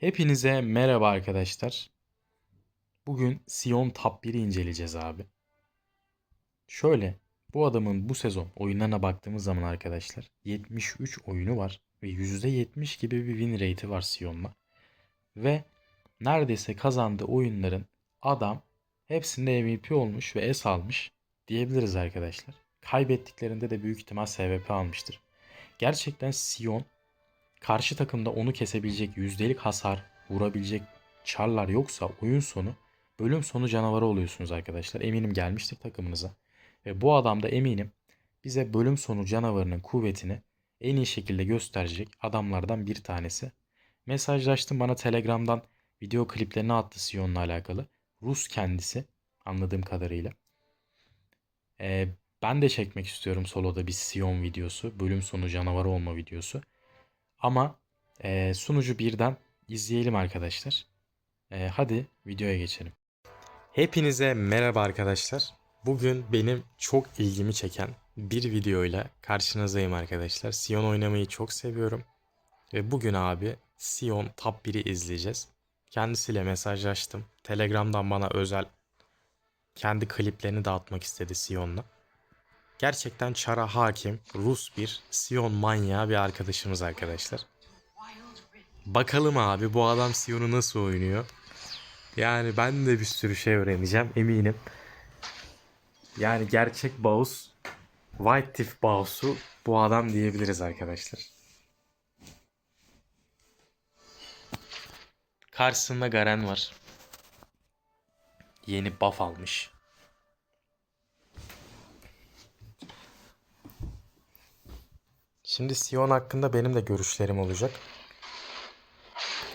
Hepinize merhaba arkadaşlar. Bugün Sion Top 1'i inceleyeceğiz abi. Şöyle, bu adamın bu sezon oyunlarına baktığımız zaman arkadaşlar 73 oyunu var ve %70 gibi bir win rate'i var Sion'la. Ve neredeyse kazandığı oyunların adam hepsinde MVP olmuş ve S almış diyebiliriz arkadaşlar. Kaybettiklerinde de büyük ihtimal SVP almıştır. Gerçekten Sion karşı takımda onu kesebilecek yüzdelik hasar vurabilecek çarlar yoksa oyun sonu bölüm sonu canavarı oluyorsunuz arkadaşlar. Eminim gelmiştir takımınıza. Ve bu adam da eminim bize bölüm sonu canavarının kuvvetini en iyi şekilde gösterecek adamlardan bir tanesi. Mesajlaştım bana Telegram'dan video kliplerini attı Sion'la alakalı. Rus kendisi anladığım kadarıyla. Ee, ben de çekmek istiyorum soloda bir Sion videosu. Bölüm sonu canavarı olma videosu. Ama e, sunucu birden izleyelim arkadaşlar. E, hadi videoya geçelim. Hepinize merhaba arkadaşlar. Bugün benim çok ilgimi çeken bir videoyla karşınızdayım arkadaşlar. Sion oynamayı çok seviyorum. Ve bugün abi Sion Top 1'i izleyeceğiz. Kendisiyle mesajlaştım. Telegram'dan bana özel kendi kliplerini dağıtmak istedi Sion'la. Gerçekten çara hakim Rus bir Sion manyağı bir arkadaşımız arkadaşlar. Bakalım abi bu adam Sion'u nasıl oynuyor. Yani ben de bir sürü şey öğreneceğim eminim. Yani gerçek Baus, White Tiff Baus'u bu adam diyebiliriz arkadaşlar. Karşısında Garen var. Yeni buff almış. Şimdi Sion hakkında benim de görüşlerim olacak.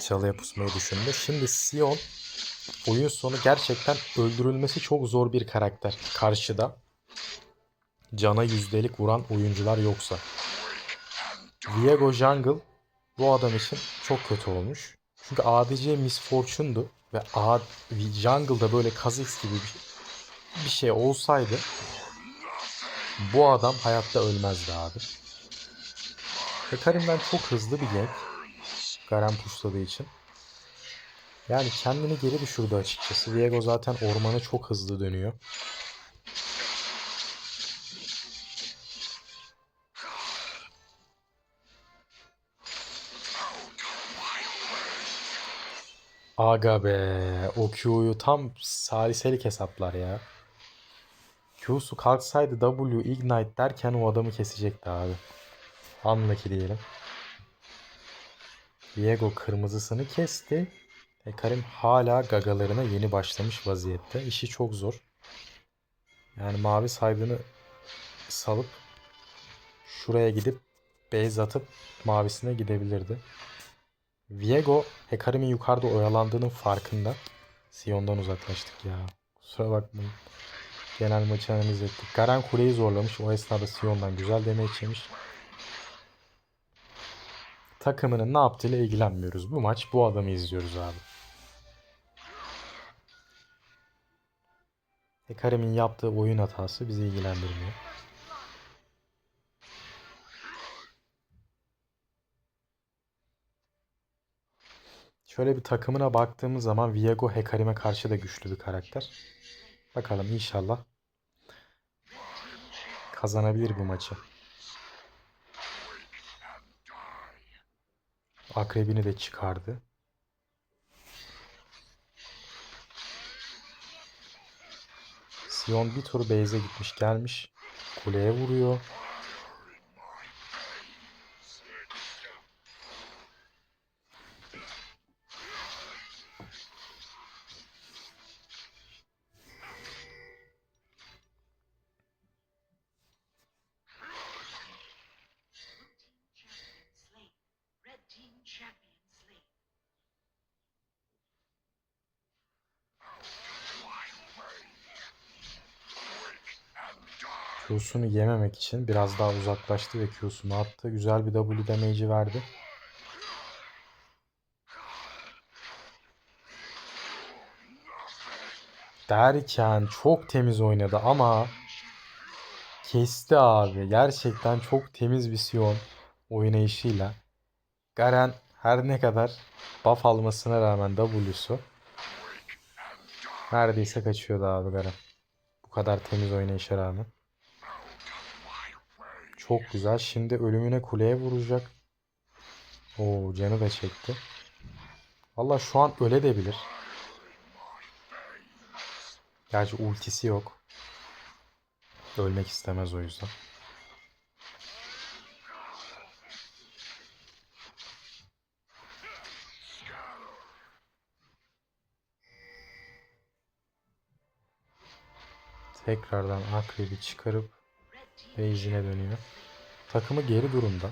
Çalıya pusmayı düşündü. Şimdi Sion oyun sonu gerçekten öldürülmesi çok zor bir karakter. Karşıda cana yüzdelik vuran oyuncular yoksa. Viego Jungle bu adam için çok kötü olmuş. Çünkü ADC Miss Fortune'du ve A Jungle'da böyle Kha'Zix gibi bir, bir şey olsaydı bu adam hayatta ölmezdi abi. Hekarim'den çok hızlı bir gank. Garen pushladığı için. Yani kendini geri düşürdü açıkçası. Viego zaten ormanı çok hızlı dönüyor. Aga be. O Q'yu tam saliselik hesaplar ya. Q'su kalksaydı W ignite derken o adamı kesecekti abi. Unlucky diyelim. Diego kırmızısını kesti. E Karim hala gagalarına yeni başlamış vaziyette. İşi çok zor. Yani mavi saydığını salıp şuraya gidip base atıp mavisine gidebilirdi. Viego Hekarim'in yukarıda oyalandığının farkında. Sion'dan uzaklaştık ya. Kusura bakmayın. Genel maçı analiz ettik. Garen kuleyi zorlamış. O esnada Sion'dan güzel demeye yemiş takımının ne yaptığıyla ilgilenmiyoruz. Bu maç bu adamı izliyoruz abi. Hekarim'in yaptığı oyun hatası bizi ilgilendirmiyor. Şöyle bir takımına baktığımız zaman Viego Hekarim'e karşı da güçlü bir karakter. Bakalım inşallah kazanabilir bu maçı. Akrebini de çıkardı. Sion bir tur base'e gitmiş gelmiş. Kuleye vuruyor. Q'sunu yememek için biraz daha uzaklaştı ve Q'sunu attı. Güzel bir W damage'i verdi. Derken çok temiz oynadı ama kesti abi. Gerçekten çok temiz bir Sion oynayışıyla. Garen Her ne kadar buff almasına rağmen W'su neredeyse kaçıyordu abi Garen. Bu kadar temiz oynayışa rağmen. Çok güzel. Şimdi ölümüne kuleye vuracak. Oo canı da çekti. Valla şu an öle de bilir. Gerçi ultisi yok. Ölmek istemez o yüzden. Tekrardan akrebi çıkarıp base'ine dönüyor. Takımı geri durumda.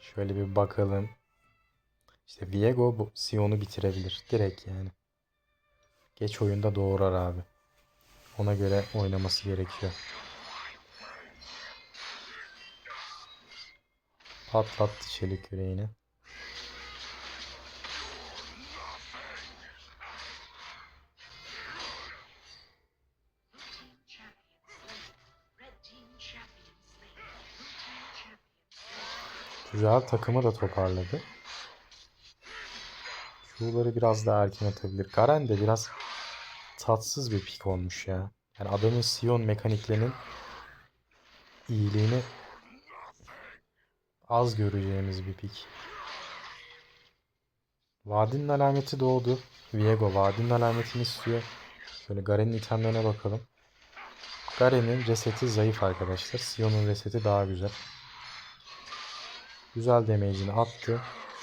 Şöyle bir bakalım. İşte Viego bu Sion'u bitirebilir. Direkt yani. Geç oyunda doğurar abi. Ona göre oynaması gerekiyor. Patlattı çelik yüreğini. Güzel takımı da toparladı. Q'ları biraz daha erken atabilir. Garen de biraz tatsız bir pik olmuş ya. Yani adamın Sion mekaniklerinin iyiliğini az göreceğimiz bir pik. Vadinin alameti doğdu. Viego vadinin alametini istiyor. Şöyle Garen'in itemlerine bakalım. Garen'in reseti zayıf arkadaşlar. Sion'un reseti daha güzel. Güzel damage'ini attı.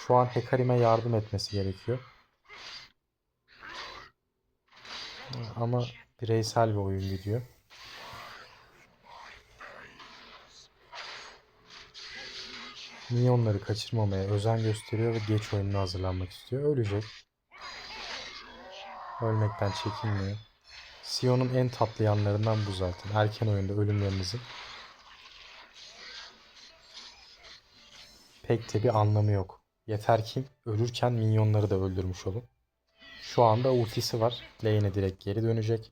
Şu an Hekarim'e yardım etmesi gerekiyor. Ama bireysel bir oyun gidiyor. Minyonları kaçırmamaya özen gösteriyor ve geç oyununa hazırlanmak istiyor. Ölecek. Ölmekten çekinmiyor. Sion'un en tatlı yanlarından bu zaten. Erken oyunda ölümlerinizin pek de bir anlamı yok. Yeter ki ölürken minyonları da öldürmüş olun. Şu anda ultisi var. Lane'e direkt geri dönecek.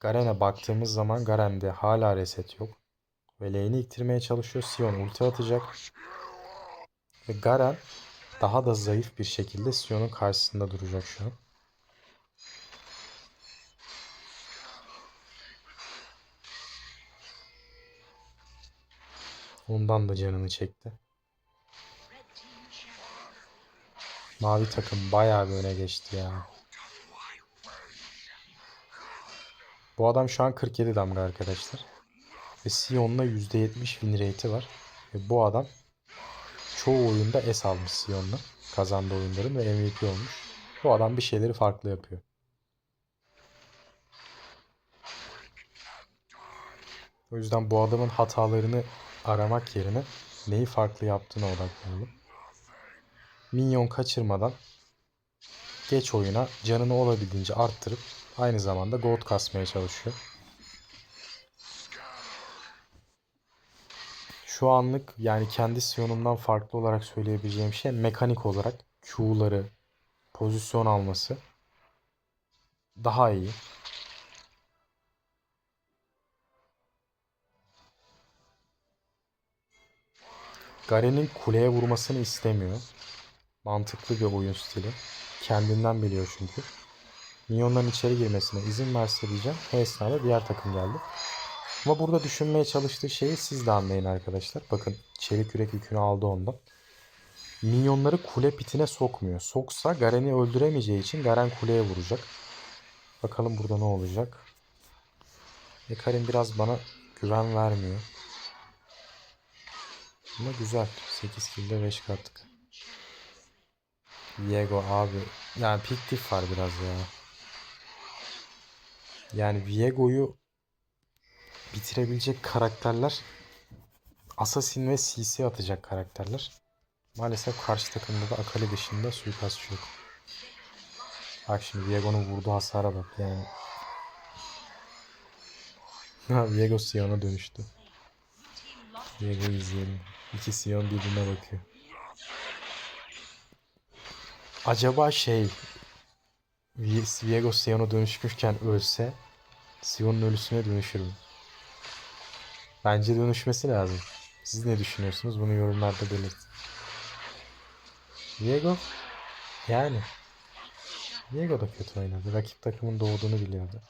Garen'e baktığımız zaman Garen'de hala reset yok. Ve lane'i ittirmeye çalışıyor. Sion ulti atacak. Ve Garen daha da zayıf bir şekilde Sion'un karşısında duracak şu an. Ondan da canını çekti. Mavi takım bayağı bir öne geçti ya. Bu adam şu an 47 damga arkadaşlar. Ve Sion'la %70 win rate'i var. Ve bu adam çoğu oyunda S almış Sion'la. Kazandığı oyunların ve MVP olmuş. Bu adam bir şeyleri farklı yapıyor. O yüzden bu adamın hatalarını aramak yerine neyi farklı yaptığına odaklanalım. Minyon kaçırmadan geç oyuna canını olabildiğince arttırıp aynı zamanda gold kasmaya çalışıyor. Şu anlık yani kendi Sion'umdan farklı olarak söyleyebileceğim şey mekanik olarak Q'ları, pozisyon alması daha iyi. Garen'in kuleye vurmasını istemiyor. Mantıklı bir oyun stili. Kendinden biliyor çünkü. Minyonların içeri girmesine izin verse diyeceğim. Esnada diğer takım geldi. Ama burada düşünmeye çalıştığı şeyi siz de anlayın arkadaşlar. Bakın çelik yürek yükünü aldı ondan. Minyonları kule pitine sokmuyor. Soksa Garen'i öldüremeyeceği için Garen kuleye vuracak. Bakalım burada ne olacak. Ekarim biraz bana güven vermiyor. Ama güzel. 8 kill'de 5 kattık. Viego abi. Yani pik diff var biraz ya. Yani Viego'yu bitirebilecek karakterler Assassin ve CC atacak karakterler. Maalesef karşı takımda da Akali dışında suikastçı yok. Bak şimdi Viego'nun vurduğu hasara bak yani. Viego Sion'a dönüştü. Viego'yu izleyelim. İki Sion birbirine bakıyor. Acaba şey Vi- Viego Sion'a dönüşmüşken ölse Sion'un ölüsüne dönüşür mü? Bence dönüşmesi lazım. Siz ne düşünüyorsunuz? Bunu yorumlarda belirtin. Viego yani Viego da kötü oynadı. Rakip takımın doğduğunu biliyordu.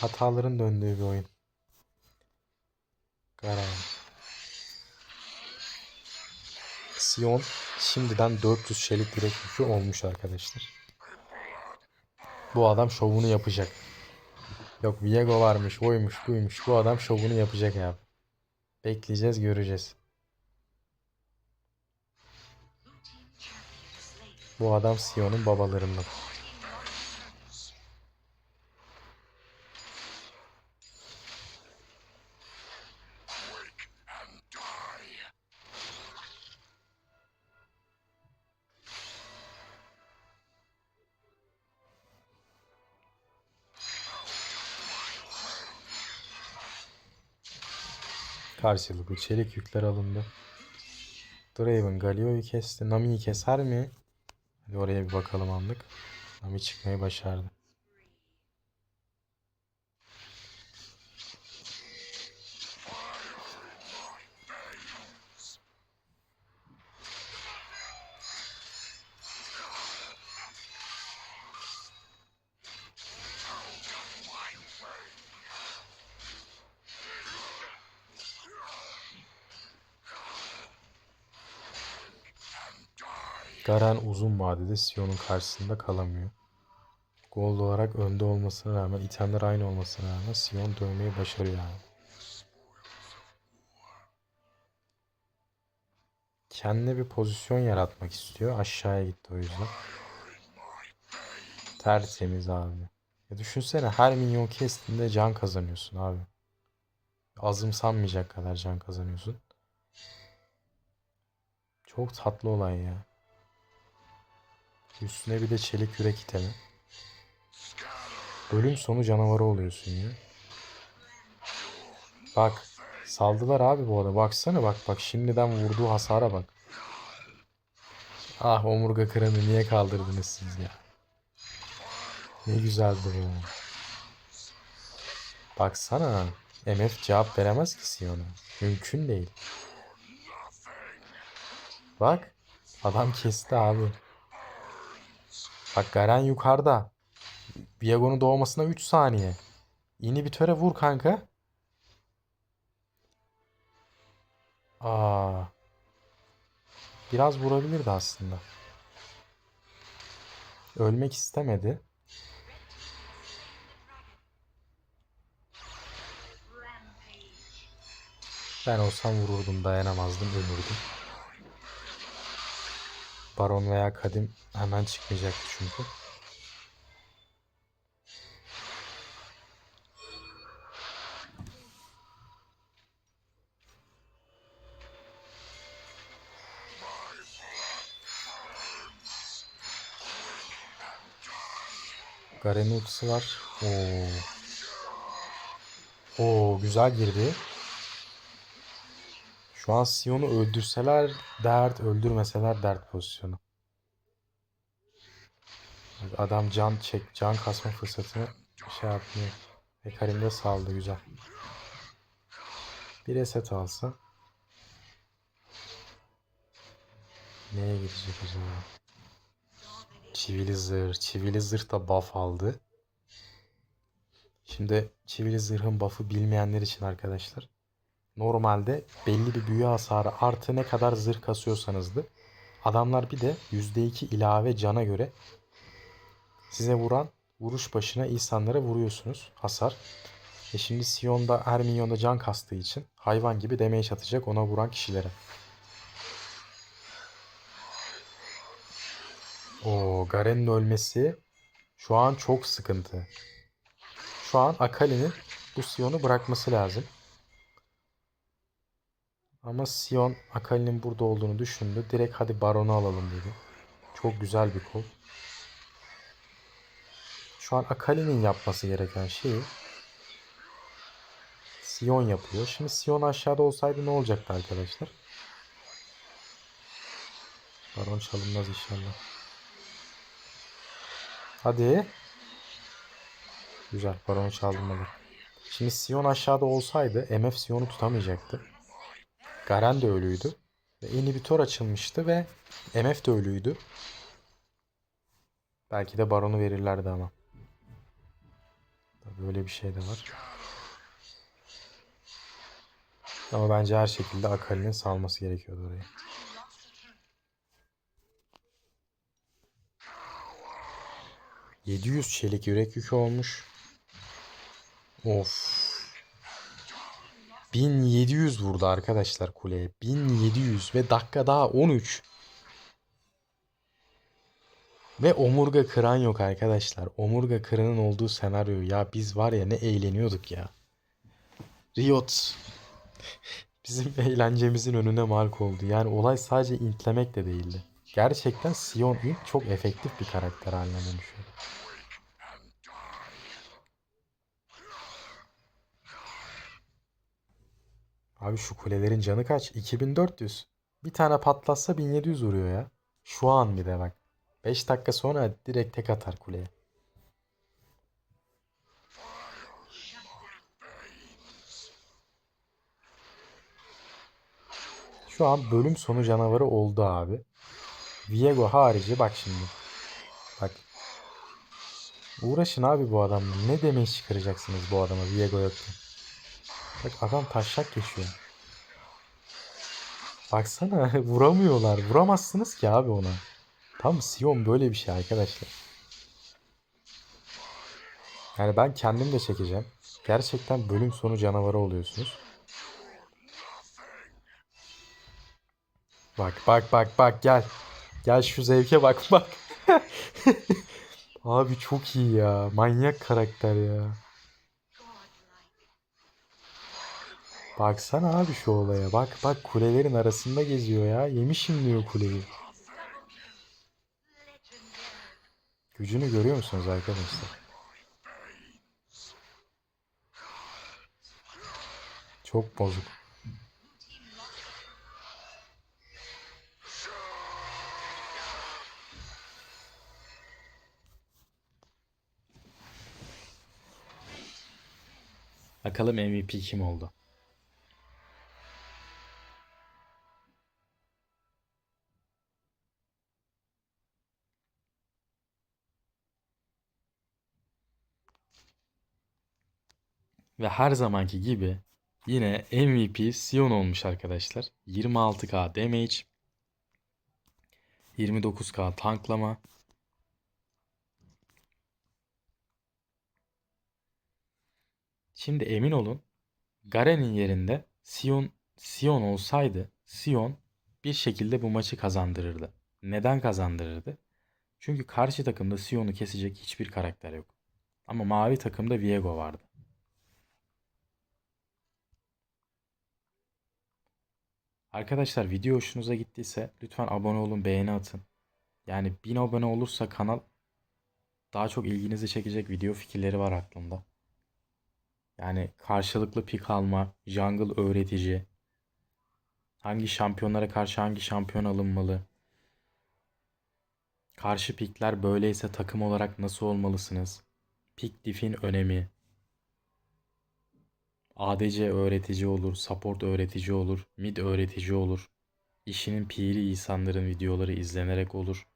Hataların döndüğü bir oyun. Garan. Sion şimdiden 400 çelik yürek yükü olmuş arkadaşlar. Bu adam şovunu yapacak. Yok Viego varmış, oymuş, buymuş. Bu adam şovunu yapacak abi. Bekleyeceğiz, göreceğiz. Bu adam Sion'un babalarından. Karşılıklı çelik yükler alındı. Draven Galio'yu kesti. Nami'yi keser mi? Hadi oraya bir bakalım anlık. Nami çıkmayı başardı. Garen uzun vadede Sion'un karşısında kalamıyor. Gold olarak önde olmasına rağmen, itemler aynı olmasına rağmen Sion dövmeyi başarıyor abi. Kendine bir pozisyon yaratmak istiyor. Aşağıya gitti o yüzden. Tertemiz abi. Ya düşünsene her minyon kestiğinde can kazanıyorsun abi. Azımsanmayacak kadar can kazanıyorsun. Çok tatlı olay ya. Üstüne bir de çelik yürek itemi. Bölüm sonu canavarı oluyorsun ya. Bak. Saldılar abi bu arada. Baksana bak bak. Şimdiden vurduğu hasara bak. Ah omurga kıranı niye kaldırdınız siz ya? Ne güzeldi bu. Baksana. MF cevap veremez ki Sion'a. Mümkün değil. Bak. Adam kesti abi. Bak Garen yukarıda. Viago'nun doğmasına 3 saniye. İnhibitöre vur kanka. Aa. Biraz vurabilirdi aslında. Ölmek istemedi. Ben olsam vururdum, dayanamazdım, ölürdüm. Baron veya Kadim hemen çıkmayacaktı çünkü. Garen'in ultisi var. Oo. Oo güzel girdi. Şu an Sion'u öldürseler dert, öldürmeseler dert pozisyonu. Adam can çek, can kasma fırsatını şey yapmıyor. Ve Karim de saldı güzel. Bir reset alsa. Neye gidecek acaba? Çivili zırh. Çivili zırh da buff aldı. Şimdi çivili zırhın buff'ı bilmeyenler için arkadaşlar. Normalde belli bir büyü hasarı artı ne kadar zırh kasıyorsanızdı. Adamlar bir de %2 ilave cana göre size vuran vuruş başına insanlara vuruyorsunuz hasar. E şimdi Sion'da her minyonda can kastığı için hayvan gibi damage atacak ona vuran kişilere. O Garen'in ölmesi şu an çok sıkıntı. Şu an Akali'nin bu Sion'u bırakması lazım. Ama Sion Akali'nin burada olduğunu düşündü. Direkt hadi Baron'u alalım dedi. Çok güzel bir kol. Şu an Akali'nin yapması gereken şeyi Sion yapıyor. Şimdi Sion aşağıda olsaydı ne olacaktı arkadaşlar? Baron çalınmaz inşallah. Hadi. Güzel. Baronu çaldırmadı. Şimdi Sion aşağıda olsaydı MF Sion'u tutamayacaktı. Garen de ölüydü. Ve inhibitor açılmıştı ve MF de ölüydü. Belki de Baron'u verirlerdi ama. Tabii Böyle bir şey de var. Ama bence her şekilde Akali'nin salması gerekiyordu orayı. ...700 çelik yürek yükü olmuş. Of. 1700 vurdu arkadaşlar kuleye. 1700 ve dakika daha 13. Ve omurga kıran yok arkadaşlar. Omurga kıranın olduğu senaryo. Ya biz var ya ne eğleniyorduk ya. Riot. Bizim eğlencemizin önüne mark oldu. Yani olay sadece intlemek de değildi. Gerçekten Sion int çok efektif bir karakter haline dönüşüyor. Abi şu kulelerin canı kaç? 2400. Bir tane patlatsa 1700 vuruyor ya. Şu an bir de bak. 5 dakika sonra direkt tek atar kuleye. Şu an bölüm sonu canavarı oldu abi. Viego harici bak şimdi. Bak. Uğraşın abi bu adamla. Ne demeyi çıkaracaksınız bu adama Viego yokken. Bak adam taşak geçiyor. Baksana vuramıyorlar. Vuramazsınız ki abi ona. Tam Sion böyle bir şey arkadaşlar. Yani ben kendim de çekeceğim. Gerçekten bölüm sonu canavarı oluyorsunuz. Bak bak bak bak gel. Gel şu zevke bak bak. Abi çok iyi ya. Manyak karakter ya. Baksana abi şu olaya. Bak bak kulelerin arasında geziyor ya. Yemişim diyor kuleyi. Gücünü görüyor musunuz arkadaşlar? Çok bozuk. Bakalım MVP kim oldu? Ve her zamanki gibi yine MVP Sion olmuş arkadaşlar. 26k damage, 29k tanklama. Şimdi emin olun Garen'in yerinde Sion Sion olsaydı Sion bir şekilde bu maçı kazandırırdı. Neden kazandırırdı? Çünkü karşı takımda Sion'u kesecek hiçbir karakter yok. Ama mavi takımda Viego vardı. Arkadaşlar video hoşunuza gittiyse lütfen abone olun, beğeni atın. Yani 1000 abone olursa kanal daha çok ilginizi çekecek video fikirleri var aklımda. Yani karşılıklı pik alma, jungle öğretici, hangi şampiyonlara karşı hangi şampiyon alınmalı, karşı pikler böyleyse takım olarak nasıl olmalısınız, pik diff'in önemi, ADC öğretici olur, support öğretici olur, mid öğretici olur. İşinin piri insanların videoları izlenerek olur.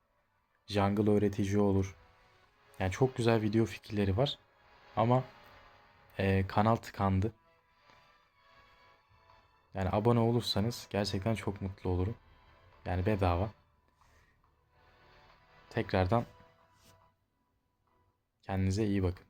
Jungle öğretici olur. Yani çok güzel video fikirleri var. Ama e, kanal tıkandı. Yani abone olursanız gerçekten çok mutlu olurum. Yani bedava. Tekrardan kendinize iyi bakın.